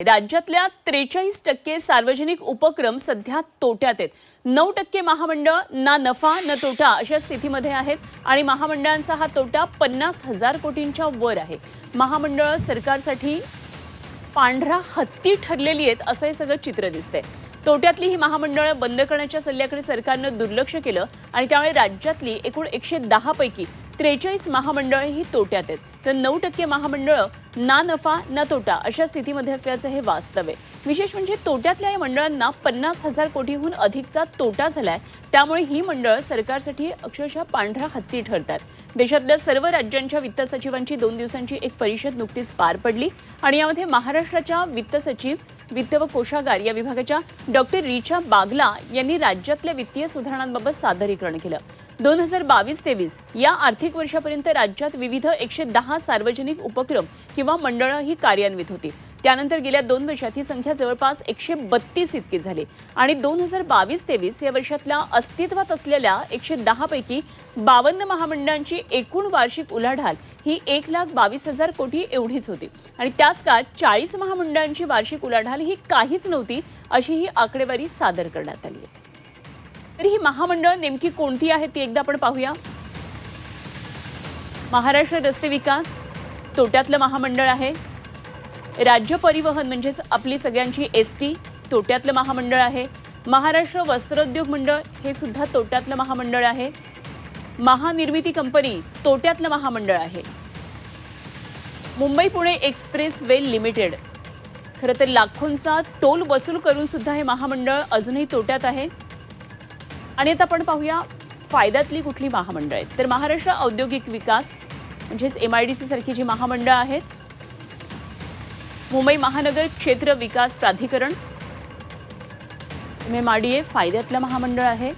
राज्यातल्या त्रेचाळीस टक्के सार्वजनिक उपक्रम सध्या तोट्यात आहेत. नऊ टक्के महामंडळ ना नफा न तोटा अशा स्थितीमध्ये आहेत आणि महामंडळांचा हा तोटा पन्नास हजार कोटींच्या वर आहे. महामंडळ सरकारसाठी पांढरा हत्ती ठरलेली आहेत असं हे सगळं चित्र दिसतंय. तोट्यातली ही महामंडळं बंद करण्याच्या सल्ल्याकडे सरकारनं दुर्लक्ष केलं आणि त्यामुळे राज्यातली एकूण एकशे दहापैकी त्रेचाळीस महामंडळ ही तोट्यात आहेत. तर नऊ टक्के महामंडळं ना नफा ना तोटा अशा स्थितीमध्ये असल्याचं हे वास्तव आहे. विशेष म्हणजे तोट्यातल्या या मंडळांना पन्नास हजार कोटीहून अधिकचा तोटा झालाय. त्यामुळे ही मंडळं सरकारसाठी अक्षरशः पांढरा हत्ती ठरतात. देशातल्या सर्व राज्यांच्या वित्त सचिवांची दोन दिवसांची एक परिषद नुकतीच पार पडली आणि यामध्ये महाराष्ट्राच्या वित्त सचिव वित्त व कोषागार या विभागाच्या डॉक्टर रिचा बागला यांनी राज्यातल्या वित्तीय सुधारणांबाबत सादरीकरण केलं. दोन हजार बावीस तेवीस या आर्थिक वर्षापर्यंत राज्यात विविध एकशे दहा सार्वजनिक उपक्रम किंवा मंडळं ही कार्यान्वित होती. त्यानंतर गेल्या दोन वर्षात ही संख्या जवळपास एकशे बत्तीस इतकी झाली. आणि दोन हजार बावीस तेवीस या वर्षातल्या अस्तित्वात असलेल्या एकशे दहापैकी बावन्न महामंडळांची एकूण वार्षिक उलाढाल ही एक लाख बावीस हजार कोटी एवढीच होती. आणि त्याच काळात चाळीस महामंडळांची वार्षिक उलाढाल ही काहीच नव्हती अशी ही आकडेवारी सादर करण्यात आली आहे. तर ही महामंडळ नेमकी कोणती आहेत ती एकदा आपण पाहूया. महाराष्ट्र रस्ते विकास तोट्यातलं महामंडळ आहे. राज्य परिवहन म्हणजेच आपली सगळ्यांची एस टी तोट्यातलं महामंडळ आहे. महाराष्ट्र वस्त्रोद्योग मंडळ हे सुद्धा तोट्यातलं महामंडळ आहे. महानिर्मिती कंपनी तोट्यातलं महामंडळ आहे. Mumbai Pune expressway limited. खरं तर लाखोंचा टोल वसूल करून सुद्धा हे महामंडळ अजूनही तोट्यात आहे. आणि आता आपण पाहूया फायद्यातली कुठली महामंडळ आहेत तर महाराष्ट्र औद्योगिक विकास म्हणजेच एम आय डी सी सारखी जी महामंडळं आहेत मुंबई महानगर क्षेत्र विकास प्राधिकरण. M M R D A फायद्यातलं महामंडळ आहे.